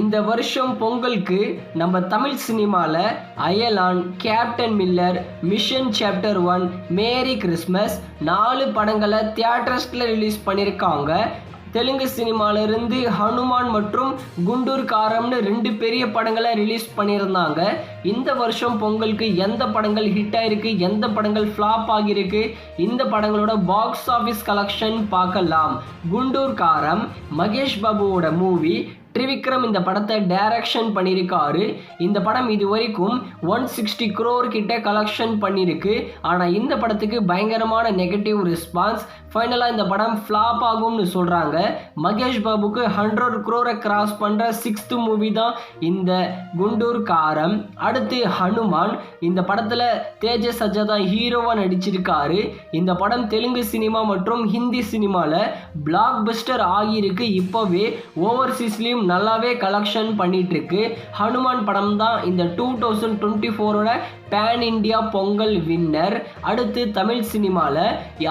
இந்த வருஷம் பொங்கலுக்கு நம்ம தமிழ் சினிமாவில் Ayalaan Captain Miller Mission Chapter One Merry Christmas நாலு படங்களை தியேட்டர்ஸில் ரிலீஸ் பண்ணியிருக்காங்க தெலுங்கு சினிமாவிலிருந்து ஹனுமான் மற்றும் குண்டூர் காரம்னு ரெண்டு பெரிய படங்களை ரிலீஸ் பண்ணியிருந்தாங்க. இந்த வருஷம் பொங்கலுக்கு எந்த படங்கள் ஹிட் ஆகிருக்கு எந்த படங்கள் ஃப்ளாப் ஆகியிருக்கு இந்த படங்களோட பாக்ஸ் ஆஃபீஸ் கலெக்ஷன் பார்க்கலாம். குண்டூர் காரம் மகேஷ் பாபுவோட மூவி ட்ரிவிக்ரம் இந்த படத்தை டைரக்ஷன் பண்ணியிருக்காரு. இந்த படம் இது வரைக்கும் ஒன் சிக்ஸ்டி க்ரோர் கிட்ட கலெக்ஷன் பண்ணியிருக்கு. ஆனால் இந்த படத்துக்கு பயங்கரமான நெகட்டிவ் ரெஸ்பான்ஸ் ஃபைனலாக இந்த படம் ஃப்ளாப் ஆகும்னு சொல்கிறாங்க மகேஷ் பாபுக்கு ஹண்ட்ரட் க்ரோரை கிராஸ் பண்ணுற சிக்ஸ்த்து மூவி தான் இந்த குண்டூர் காரம். அடுத்து ஹனுமான். இந்த படத்தில் தேஜஸ் சஜா தான் ஹீரோவாக நடிச்சிருக்காரு. இந்த படம் தெலுங்கு சினிமா மற்றும் ஹிந்தி சினிமாவில் பிளாக் பஸ்டர் ஆகியிருக்கு. இப்போவே ஓவர்சீஸ்லேயும் நல்லாவே கலெக்ஷன் பண்ணிகிட்ருக்கு ஹனுமான் படம் தான் இந்த டூ தௌசண்ட் டுவெண்ட்டி ஃபோரோட பேன் இண்டியா பொங்கல் வின்னர் அடுத்து தமிழ் சினிமாவில்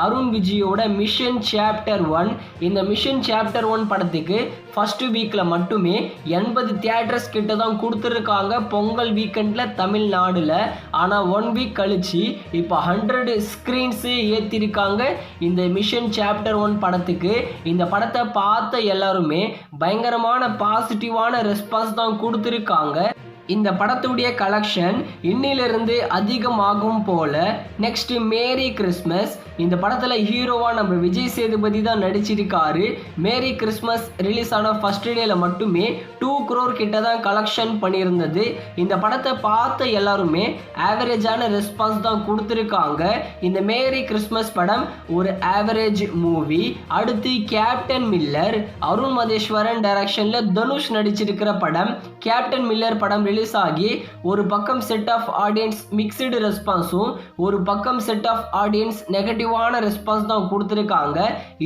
அருண் விஜயோட மிஷன் சாப்டர் ஒன் இந்த மிஷன் சாப்டர் ஒன் படத்துக்கு ஃபஸ்ட்டு வீக்கில் மட்டுமே எண்பது தியேட்டர்ஸ் கிட்ட தான் கொடுத்துருக்காங்க. பொங்கல் வீக்கெண்டில் தமிழ்நாடில். ஆனால் ஒன் வீக் கழிச்சு இப்போ ஹண்ட்ரட் ஸ்க்ரீன்ஸு ஏற்றிருக்காங்க இந்த மிஷன் சாப்டர் ஒன் படத்துக்கு. இந்த படத்தை பார்த்த எல்லாருமே பயங்கரமான பாசிட்டிவான ரெஸ்பான்ஸ் தான் கொடுத்துருக்காங்க. இந்த படத்துடைய கலெக்ஷன் இன்னிலிருந்து அதிகமாகும் போல நெக்ஸ்ட் மேரி கிறிஸ்மஸ். இந்த படத்தில் ஹீரோவாக நம்ம விஜய் சேதுபதி தான் நடிச்சிருக்காரு. மேரி கிறிஸ்மஸ் ரிலீஸ் ஆன ஃபர்ஸ்ட் டேல மட்டுமே டூ குரோர் கிட்ட தான் கலெக்ஷன் பண்ணியிருந்தது. இந்த படத்தை பார்த்த எல்லாருமே ஆவரேஜான ரெஸ்பான்ஸ் தான் கொடுத்துருக்காங்க. இந்த மேரி கிறிஸ்மஸ் படம் ஒரு ஆவரேஜ் மூவி அடுத்து கேப்டன் மில்லர் அருண் மதேஸ்வரன் டைரக்ஷனில் தனுஷ் நடிச்சிருக்கிற படம். கேப்டன் மில்லர் படம் ரிலீஸ் ஆகி ஒரு பக்கம் செட் ஆஃப் ஆடியன்ஸ் மிக்சடு ரெஸ்பான்ஸும் ஒரு பக்கம் செட் ஆஃப் ஆடியன்ஸ் நெகட்டிவான ரெஸ்பான்ஸ் தான் கொடுத்துருக்காங்க.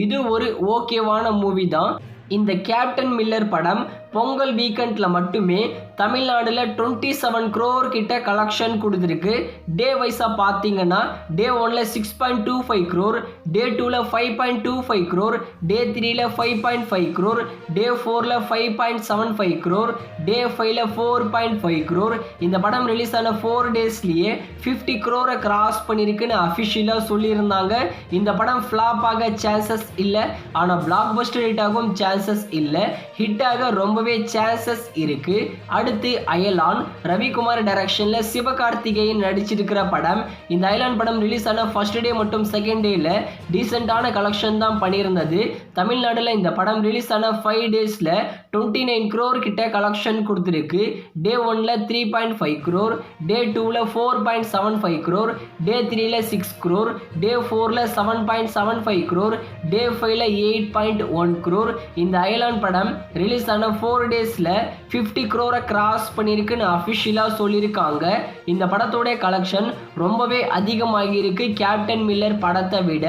இது ஒரு ஓகேவான மூவி தான். இந்த கேப்டன் மில்லர் படம் பொங்கல் வீக்கெண்டில் மட்டுமே தமிழ்நாடில் டுவெண்ட்டி செவன் க்ரோர் கிட்ட கலெக்ஷன் கொடுத்துருக்கு. டே வைஸாக பார்த்தீங்கன்னா டே ஒனில் six point two five crore day டூவில் five point two five crore day த்ரீயில் five point five crore day ஃபோரில் five point seven five crore day ஃபைவ்ல ஃபோர் பாயிண்ட் ஃபைவ் க்ரோர் இந்த படம் ரிலீஸ் ஆன ஃபோர் டேஸ்லேயே ஃபிஃப்டி க்ரோரை கிராஸ் பண்ணியிருக்குன்னு அஃபிஷியலாக சொல்லியிருந்தாங்க. இந்த படம் ஃப்ளாப் ஆக சான்சஸ் இல்லை. ஆனால் பிளாக் பஸ்டர் ஹிட் ஆகும் சான்சஸ் இல்லை. ஹிட் ஆக ரொம்பவே சான்சஸ் இருக்கு. அடுத்து அயலான் ரவிக்குமார் டைரக்ஷனில் சிவகார்த்திகேயன் நடிச்சிருக்கிற படம். இந்த அயலான் படம் ரிலீஸ் ஆன ஃபர்ஸ்ட் டே மற்றும் செகண்ட் டேல டீசெண்டான கலெக்ஷன் தான் பண்ணியிருந்தது. தமிழ்நாட்டில் இந்த படம் ரிலீஸ் ஆன ஃபைவ் டேஸில் டுவெண்ட்டி நைன் க்ரோர் கிட்ட கலெக்ஷன் கொடுத்துருக்கு. டே ஒன்ல three point five crore day டூவில் four point seven five crore day த்ரீல சிக்ஸ் க்ரோர் டே ஃபோரில் seven point seven five crore day ஃபைவ்ல எயிட் பாயிண்ட் ஒன் க்ரோர் இந்த அயலான் படம் ரிலீஸ் ஆன ஃபோர் ஃபோர் டேஸில் ஃபிஃப்டி க்ரோரை கிராஸ் பண்ணியிருக்குன்னு அஃபிஷியலாக சொல்லியிருக்காங்க இந்த படத்தோடைய கலெக்ஷன் ரொம்பவே அதிகமாகியிருக்கு. கேப்டன் மில்லர் படத்தை விட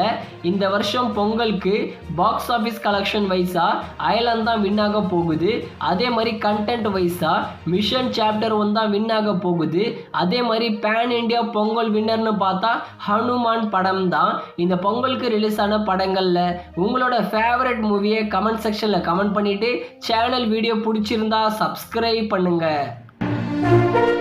இந்த வருஷம் பொங்கலுக்கு பாக்ஸ் ஆஃபீஸ் கலெக்ஷன் வைஸாக அயலன் தான் வின் ஆக போகுது. அதே மாதிரி கண்டென்ட் வைஸாக மிஷன் சாப்டர் ஒன் தான் வின் ஆக போகுது. அதே மாதிரி பேன் இண்டியா பொங்கல் வின்னர்னு பார்த்தா ஹனுமான் படம் தான். இந்த பொங்கலுக்கு ரிலீஸ் ஆன படங்களில் உங்களோட ஃபேவரட் மூவியை கமெண்ட் செக்ஷனில் கமெண்ட் பண்ணிவிட்டு சேனல் வீடியோ வீடியோ பிடிச்சிருந்தா சப்ஸ்கிரைப் பண்ணுங்கள்